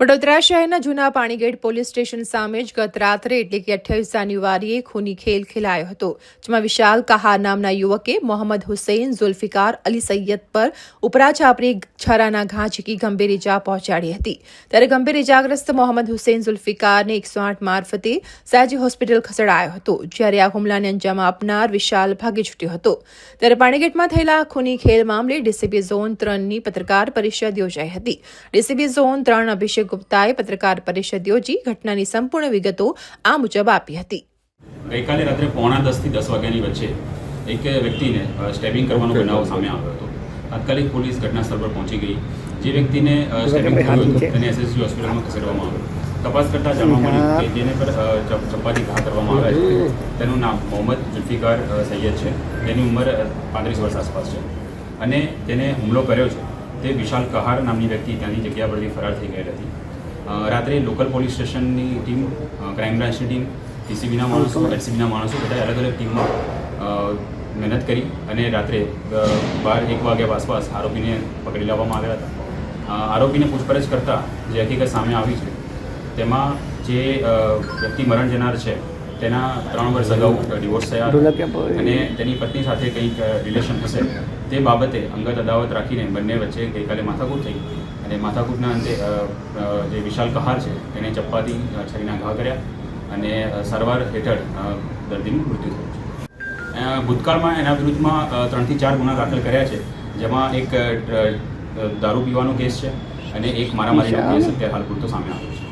વડોદરા શહેરના જૂના Panigate police station સામે જ ગત રાત્રે એટલે કે અઠ્યાવીસ જાન્યુઆરીએ ખૂની ખેલ ખેલાયો હતો, જેમાં વિશાલ કહાર નામના યુવકે મોહમ્મદ હુસૈન, ઝુલ્ફિકાર અલી સૈયદ પર ઉપરા છાપરી છરાના ઘા ઝીકી ગંભીર ઇજા પહોંચાડી હતી. ત્યારે ગંભીર ઇજાગ્રસ્ત મોહમ્મદ હુસૈન, ઝુલ્ફિકારને એકસો આઠ મારફતે સાજી હોસ્પિટલ ખસેડાયો હતો, જ્યારે આ હુમલાને અંજામ આપનાર વિશાલ ભાગી છૂટ્યો હતો. ત્યારે પાણીગેટમાં થયેલા ખૂની ખેલ મામલે ડીસીપી ઝોન ત્રણની પત્રકાર પરિષદ યોજાઈ હતી. ડીસીપી ઝોન ત્રણ અભિષેક ગુપ્તાએ પત્રકાર પરિષદ યોજી ઘટનાની સંપૂર્ણ વિગતો આ મુજબ આપી હતી. ગઈકાલે રાત્રે પોણા દસથી દસ વાગ્યાની વચ્ચે એક વ્યક્તિને સ્ટેબિંગ કરવાનો બનાવ સામે આવ્યો હતો. તાત્કાલિક પોલીસ ઘટના સ્થળ પર પહોંચી ગઈ. જે વ્યક્તિને સ્ટેબિંગ થયું હતું તેને એસએસજી હોસ્પિટલમાં ખસેડવામાં આવ્યો. તપાસ કરતાં જાણવા મળ્યું કે જેને પર ચપ્પાથી ઘા કરવામાં આવ્યા છે. તેનું નામ મોહમ્મદ જુલ્ફિકાર સૈયદ છે. તેની ઉંમર પાંત્રીસ વર્ષ આસપાસ છે. અને તેને હુમલો કર્યો છે. તે વિશાલ કહાર નામની વ્યક્તિ ત્યાંની જગ્યા પરથી ફરાર થઈ ગયેલ હતી. રાત્રે લોકલ પોલીસ સ્ટેશનની ટીમ ક્રાઇમ બ્રાન્ચની ટીમ ટીસીબીના માણસો એલસીબીના માણસો બધા અલગ અલગ ટીમમાં મહેનત કરી અને રાત્રે બાર એક વાગ્યા આસપાસ આરોપીને પકડી લેવામાં આવ્યા હતા. આરોપીને પૂછપરછ કરતાં જે હકીકત સામે આવી છે તેમાં જે વ્યક્તિ મરણ જનાર છે તેના ત્રણ વર્ષ અગાઉ ડિવોર્સ થયા. અને તેની પત્ની સાથે કંઈક રિલેશન હશે. તે બાબતે અંગત અદાવત રાખીને બંને વચ્ચે ગઈકાલે માથાકૂટ થઈ. અને માથાકૂટના અંતે જે વિશાલ કહાર છે તેને ચપ્પાથી છરીના ઘા કર્યા અને સારવાર હેઠળ દર્દીનું મૃત્યુ થયું છે. ભૂતકાળમાં એના વિરુદ્ધમાં ત્રણથી ચાર ગુના દાખલ કર્યા છે જેમાં એક દારૂ પીવાનો કેસ છે અને એક મારામારીનો કેસ અત્યારે હાલ પૂરતો સામે આવ્યો છે.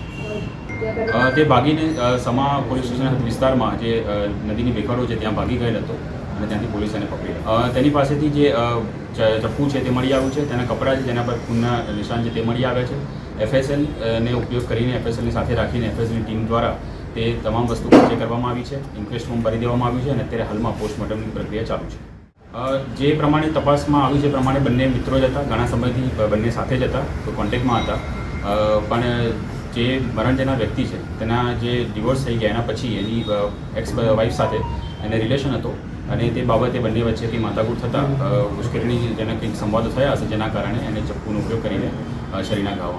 તે ભાગીને સમા પોલીસ સ્ટેશન વિસ્તારમાં જે નદીની બેકારો છે ત્યાં ભાગી ગયેલ હતો અને ત્યાંથી પોલીસે એને પકડી તેની પાસેથી જે ચપ્પુ છે તે મળી આવ્યું છે, તેના કપડાં છે જેના પર ખૂનના નિશાન છે તે મળી આવ્યા છે. એફએસએલ ને ઉપયોગ કરીને એફએસએલની સાથે રાખીને એફએસએલની ટીમ દ્વારા તે તમામ વસ્તુ કબજે કરવામાં આવી છે, ઇન્ક્વેસ્ટ ફોર્મ ભરી દેવામાં આવ્યું છે અને અત્યારે હાલમાં પોસ્ટમોર્ટમની પ્રક્રિયા ચાલુ છે. જે પ્રમાણે તપાસમાં આવ્યું છે પ્રમાણે બંને મિત્રો જ હતા, ઘણા સમયથી બંને સાથે જ હતા તો કોન્ટેક્ટમાં હતા. પણ જે મરણ જેના વ્યક્તિ છે, તેના જે ડિવોર્સ થઈ ગયા, એના પછી એની એક્સ વાઇફ સાથે એને રિલેશન હતો અને તે બાબતે બંને વચ્ચેથી માથાકૂટ થતાં મુશ્કેલીની જેના કંઈક સંવાદો થયા હશે, જેના કારણે એને ચપ્પુનો ઉપયોગ કરીને શરીરના ઘાવ